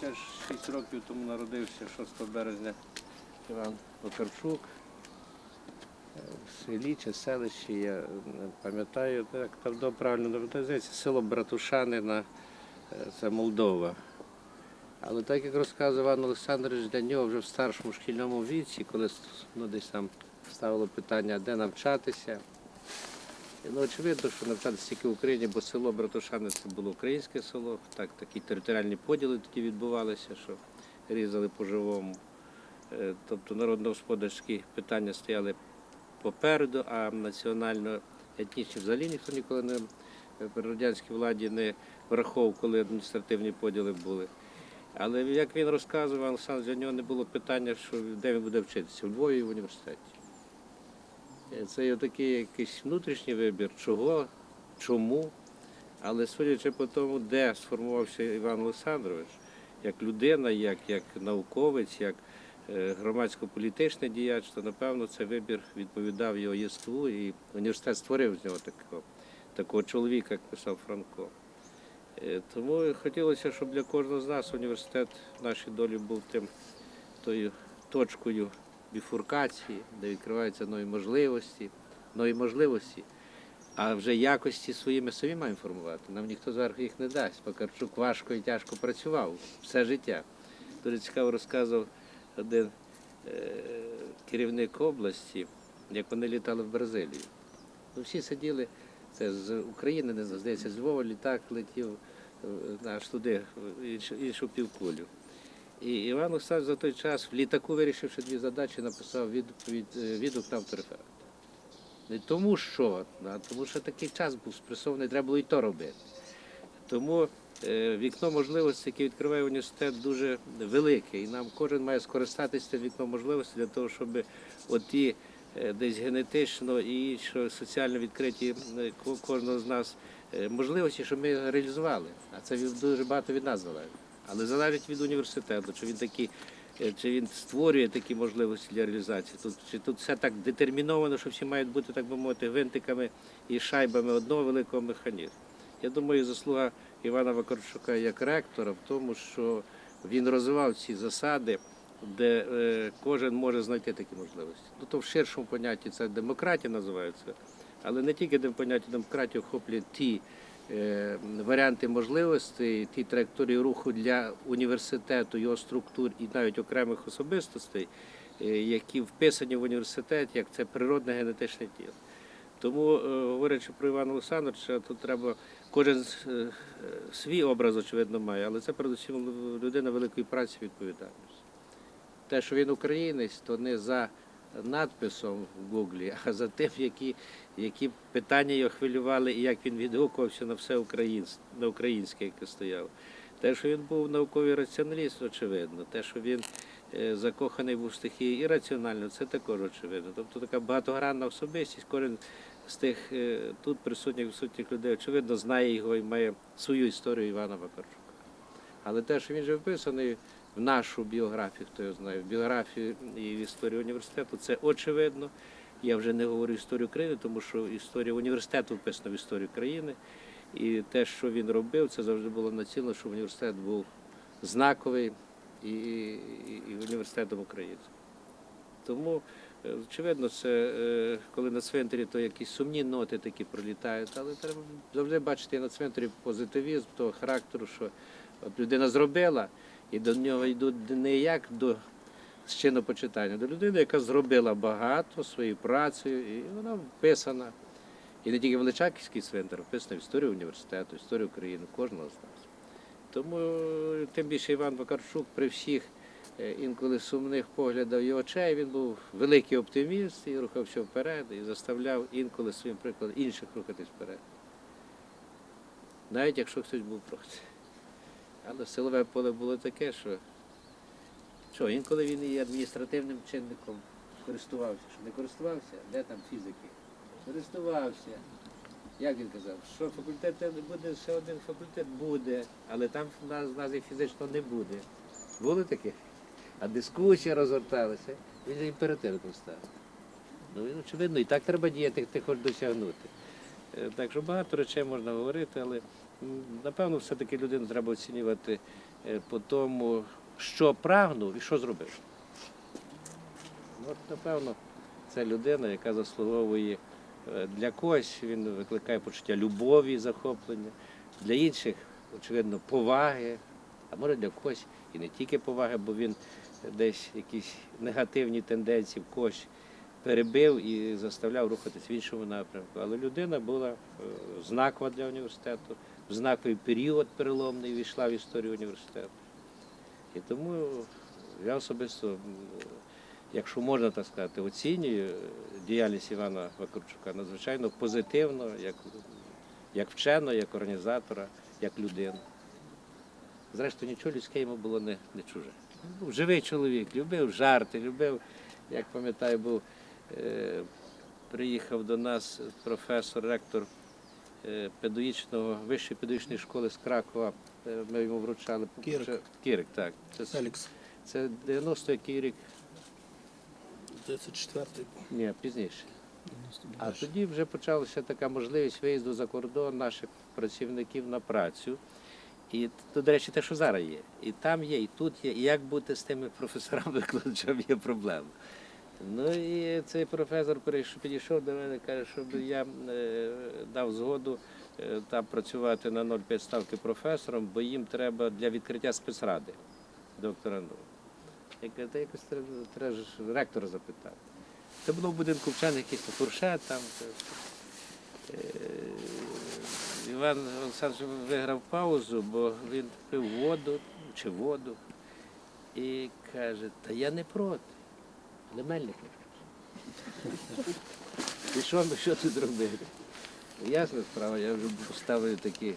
76 років тому народився 6 березня Іван Вакарчук. Е, В селі чи селищі, я не пам'ятаю, як давно правильно здається, село Братушани на е, це Молдова. Але так як розказував Іван Олександрович, для нього вже в старшому шкільному віці, коли ну, десь там ставило питання, де навчатися. Ну, очевидно, що навчатися тільки в Україні, бо село Братушани це було українське село, так, такі територіальні поділи тоді відбувалися, що різали по-живому. Е, Тобто народно-господарські питання стояли попереду, а національно-етнічні взагалі ніхто ніколи не е, при радянській владі не враховував, коли адміністративні поділи були. Але як він розказував, Олександр, для нього не було питання, що де він буде вчитися, у Львові в університеті. Е, Це є такий якийсь внутрішній вибір, чого, чому. Але судячи по тому, де сформувався Іван Олександрович, як людина, як, як науковець, як е, громадсько-політичний діяч, то напевно цей вибір відповідав його єству, і університет створив з нього такого, такого чоловіка, як писав Франко. Е, Тому хотілося, щоб для кожного з нас університет в нашій долі був тим тою точкою біфуркації, де відкриваються нові можливості, нові можливості. А вже якості свої ми самі маємо формувати. Нам ніхто зверху їх не дасть. Покарчук важко і тяжко працював все життя. Дуже цікаво розказував один е, керівник області, як вони літали в Бразилію. Ну, всі сиділи, це з України, не здається, з Львова літак летів е, аж туди, іншу, іншу півкулю. І Іван Олександрович за той час в літаку, вирішивши дві задачі, написав відповідь, е, відгук на автореферат. Не тому що, а тому що такий час був спресований, треба було і то робити. Тому е, вікно можливостей, яке відкриває університет, дуже велике. І нам кожен має скористатися цим вікном можливостей для того, щоб оті е, десь генетично і що соціально відкриті кожного з нас можливості, щоб ми реалізували. А це дуже багато від нас залежить. Але залежить від університету, чи він такі. е, Чи він створює такі можливості для реалізації? Тут чи тут все так детерміновано, що всі мають бути, так би мовити, гвинтиками і шайбами одного великого механізму. Я думаю, заслуга Івана Вакарчука як ректора в тому, що він розвивав ці засади, де е, кожен може знайти такі можливості. Ну то в ширшому понятті це демократія називається, але не тільки дем- поняття демократії охоплює ті варіанти можливостей, ті траєкторії руху для університету, його структур і навіть окремих особистостей, е, які вписані в університет, як це природне генетичне тіло. Тому, е, говорячи про Івана Олександровича, тут треба кожен е, е, свій образ, очевидно, має, але це передусім людина великої праці і відповідальності. Те, що він українець, то не за надписом в Гуглі, а за тим, які, які питання його хвилювали і як він відгукувався на все українське, на українське, яке стояло. Те, що він був науковий раціоналіст, очевидно. Те, що він е, закоханий був в стихії і раціонально, це також очевидно. Тобто така багатогранна особистість, кожен з тих е, тут присутніх відсутніх людей, очевидно, знає його і має свою історію Івана Вакарчука. Але те, що він вже вписаний в нашу біографію, хто його знає, в біографію і в історію університету, це очевидно. Я вже не говорю історію країни, тому що історія університету вписана в історію країни. І те, що він робив, це завжди було націлено, щоб університет був знаковий і, і, і університетом України. Тому, е, очевидно, це е, коли на цвинтарі, то якісь сумні ноти такі пролітають, але треба завжди бачити на цвинтарі позитивізм того характеру, що от людина зробила, і до нього йдуть не як до чинопочитання, до людини, яка зробила багато своєю працею, і вона вписана. І не тільки Величаківський цвинтар, вписано в історію університету, історію України, кожного з нас. Тому тим більше Іван Вакарчук при всіх е, інколи сумних поглядах і очей, він був великий оптиміст і рухався вперед, і заставляв інколи своїм прикладом інших рухатись вперед. Навіть якщо хтось був проти. Але силове поле було таке, що, що інколи він і адміністративним чинником користувався. Що не користувався, де там фізики? Користувався. Як він казав, що факультет не буде, ще один факультет буде, але там в нас, в нас і фізично не буде. Були такі? А дискусії розгорталися. Він же імперативом став. Ну він очевидно, і так треба діяти, ти хочеш досягнути. Е, Так що багато речей можна говорити, але напевно все-таки людину треба оцінювати е, по тому, що прагнув і що зробив. От, напевно, це людина, яка заслуговує е, для когось, він викликає почуття любові і захоплення, для інших, очевидно, поваги, а може для когось і не тільки поваги, бо він десь якісь негативні тенденції в когось перебив і заставляв рухатись в іншому напрямку. Але людина була е, знакова для університету, в знаковий період переломний війшла в історію університету. І тому я особисто, якщо можна так сказати, оцінюю діяльність Івана Вакарчука надзвичайно позитивно, як, як вченого, як організатора, як людину. Зрештою, нічого людське йому було не, не чуже. Був живий чоловік, любив жарти, любив, як пам'ятаю, був, е, приїхав до нас професор, ректор педагогічного, вищої педагогічної школи з Кракова. Е, Ми йому вручали Кірик. Кірик, так. Це, с- Елікс, це 90 який рік, 34-й. ні, пізніше. А тоді вже почалася така можливість виїзду за кордон наших працівників на працю. І то, до речі, те, що зараз є. І там є, і тут є. І як бути з тими професорами-викладачами є проблема. Ну і цей професор підійшов до мене, каже, щоб я е, дав згоду е, там працювати на 0,5 ставки професором, бо їм треба для відкриття спецради доктора Ну. Я кажу, та якось треба, треба ректора запитати. Це було в будинку вчених якийсь фуршет там. е, Іван Олександрович виграв паузу, бо він пив воду чи воду і каже, та я не проти, не хоче. І що ми що тут робили? Ясна справа, я вже поставив такі.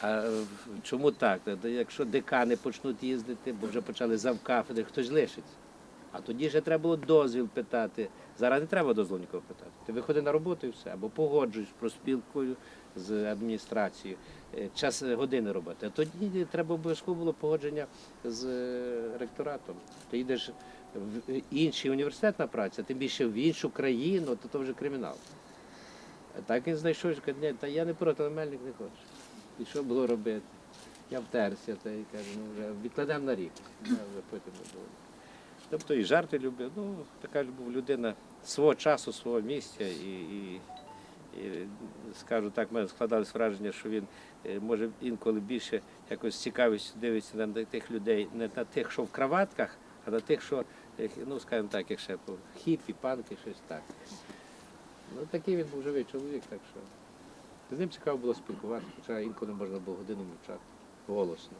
А чому так? Якщо декани почнуть їздити, бо вже почали завкафедри, хтось лишиться. А тоді вже треба було дозвіл питати. Зараз не треба дозволу нікого питати. Ти виходи на роботу і все, або погоджуєш про спілкою з адміністрацією, е, час е, години роботи. А тоді треба обов'язково було погодження з е, ректоратом. Ти йдеш в інший університет на працю, а тим більше в іншу країну, то то вже кримінал. А так він знайшов, що каже, та я не проти, але мельник не хоче. І що було робити? Я втерся та і кажу, ну вже відкладемо на рік. Я вже потім не було. Тобто і жарти любив. Ну, така ж був людина свого часу, свого місця. І, і, і скажу так, в мене складалось враження, що він е, може інколи більше якось з цікавістю дивиться на тих людей, не на тих, що в краватках, а до тих, що, ну, скажімо так, як ще хіпі, панки, щось так. Ну, такий він був живий чоловік, так що з ним цікаво було спілкуватися, хоча інколи можна було годину мовчати голосно.